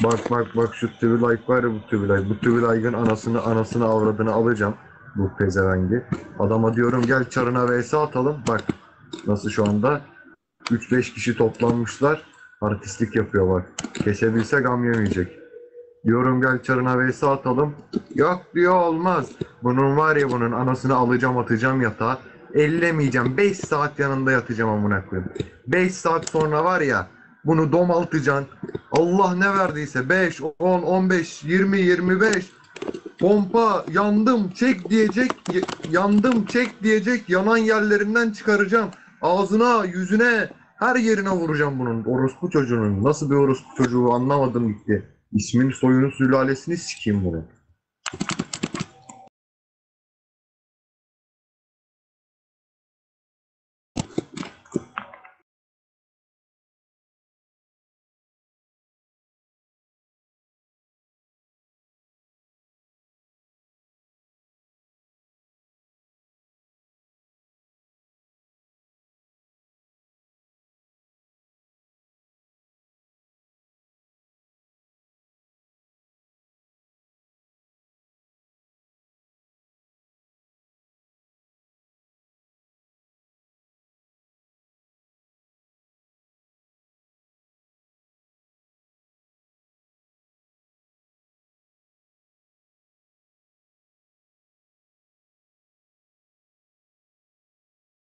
Bak bak bak şu Tübülay var ya bu Tübülay. Bu Tübülay'ın anasını anasını avradını alacağım. Bu pezevengi. Adama diyorum gel çarına vs atalım. Bak nasıl şu anda 3-5 kişi toplanmışlar. Artistlik yapıyor bak. Kesebilse gam yemeyecek. Diyorum gel çarına vs atalım. Yok diyor olmaz. Bunun var ya bunun anasını alacağım atacağım yatağa. Ellemeyeceğim. 5 saat yanında yatacağım amına koyayım. 5 saat sonra var ya bunu domaltacaksın. Allah ne verdiyse 5, 10, 15, 20, 25 pompa yandım çek diyecek yandım çek diyecek yanan yerlerinden çıkaracağım. Ağzına, yüzüne, her yerine vuracağım bunun. Orospu çocuğunun. Nasıl bir orospu çocuğu anlamadım gitti. İsmin soyunu sülalesini sikeyim bunu.